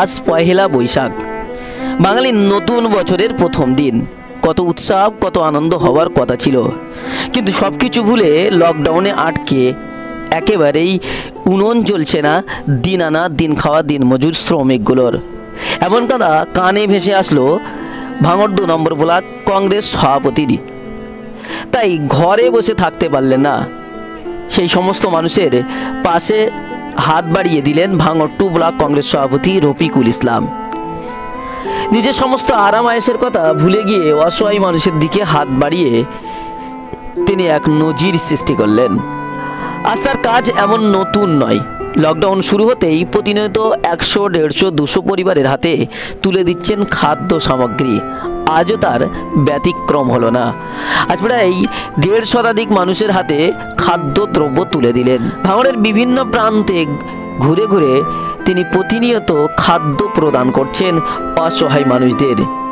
আজ পহেলা বৈশাখ। বাঙালির নতুন বছরের প্রথম দিন। কত উৎসব কত আনন্দ হওয়ার কথা ছিল। কিন্তু সব কিছু ভুলে লকডাউনে আটকে একেবারেই উনন চলছে না দিন আনা দিন খাওয়া দিন মজুর শ্রমিকগুলোর। এমন কথা কানে ভেসে আসলো ভাঙর দু নম্বর ব্লক কংগ্রেস সভাপতিরই তাই ঘরে বসে থাকতে পারলেন না। সেই সমস্ত মানুষের পাশে হাত বাড়িয়ে দিলেন ভাঙড় টু ব্লক কংগ্রেস সভাপতি রফিকুল ইসলাম। নিজের সমস্ত আরাম আয়েসের কথা ভুলে গিয়ে অসহায় মানুষের দিকে হাত বাড়িয়ে তিনি এক নজির সৃষ্টি করলেন। আজ তার কাজ এমন নতুন নয়। লকডাউন শুরু হতেই প্রতিনিয়ত একশো, দেড়শো, দুশো পরিবারের হাতে তুলে দিচ্ছেন খাদ্য সামগ্রী। আজও তার ব্যতিক্রম হলো না। আজ প্রায় দেড় শতাধিক মানুষের হাতে খাদ্যদ্রব্য তুলে দিলেন। ভাঙড়ের বিভিন্ন প্রান্তে ঘুরে ঘুরে তিনি প্রতিনিয়ত খাদ্য প্রদান করছেন অসহায় মানুষদের।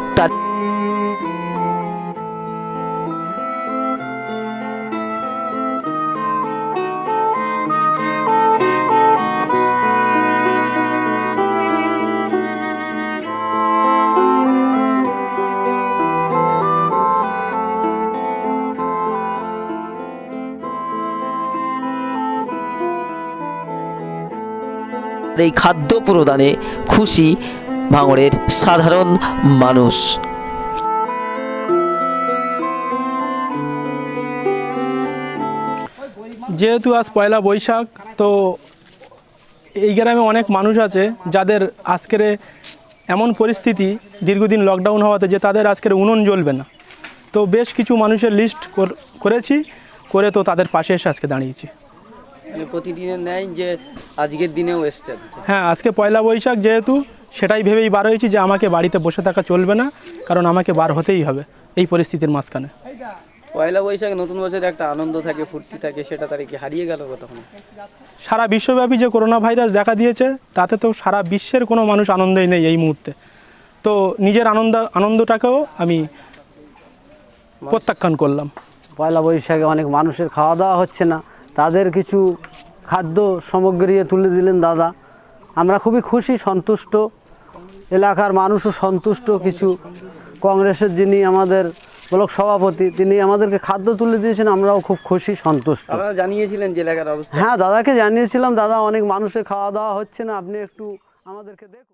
এই খাদ্য প্রদানে খুশি ভাঙড়ের সাধারণ মানুষ। যেহেতু আজ পয়লা বৈশাখ, তো এই গ্রামে অনেক মানুষ আছে যাদের আজকের এমন পরিস্থিতি, দীর্ঘদিন লকডাউন হওয়াতে যে তাদের আজকের উনুন জ্বলবে না। তো বেশ কিছু মানুষের লিস্ট করেছি, করে তো তাদের পাশে এসে আজকে দাঁড়িয়েছি। প্রতিদিনের ন্যায় যে আজকের দিনেও এসছেন। হ্যাঁ আজকে পয়লা বৈশাখ যেহেতু সেটাই ভেবেই বার হয়েছি যে আমাকে বাড়িতে বসে থাকা চলবে না কারণ আমাকে বার হতেই হবে এই পরিস্থিতির মাঝখানে। পয়লা বৈশাখ নতুন বছরে একটা আনন্দ থাকে ফুর্তি থাকে সেটা তার কি হারিয়ে গেল তখন সারা বিশ্বব্যাপী যে করোনা ভাইরাস দেখা দিয়েছে তাতে তো সারা বিশ্বের কোনো মানুষ আনন্দই নেই এই মুহূর্তে। তো নিজের আনন্দ আনন্দটাকেও আমি প্রত্যাখ্যান করলাম। পয়লা বৈশাখে অনেক মানুষের খাওয়া দাওয়া হচ্ছে না। তাদের কিছু খাদ্য সামগ্রী তুলে দিলেন দাদা। আমরা খুবই খুশি সন্তুষ্ট। এলাকার মানুষও সন্তুষ্ট। কিছু কংগ্রেসের যিনি আমাদের ব্লক সভাপতি তিনি আমাদেরকে খাদ্য তুলে দিয়েছেন। আমরাও খুব খুশি সন্তুষ্ট। আপনারা জানিয়েছিলেন যে এলাকার অবস্থা? হ্যাঁ দাদাকে জানিয়েছিলাম। দাদা অনেক মানুষের খাওয়া দাওয়া হচ্ছে না। আপনি একটু আমাদেরকে দেখুন।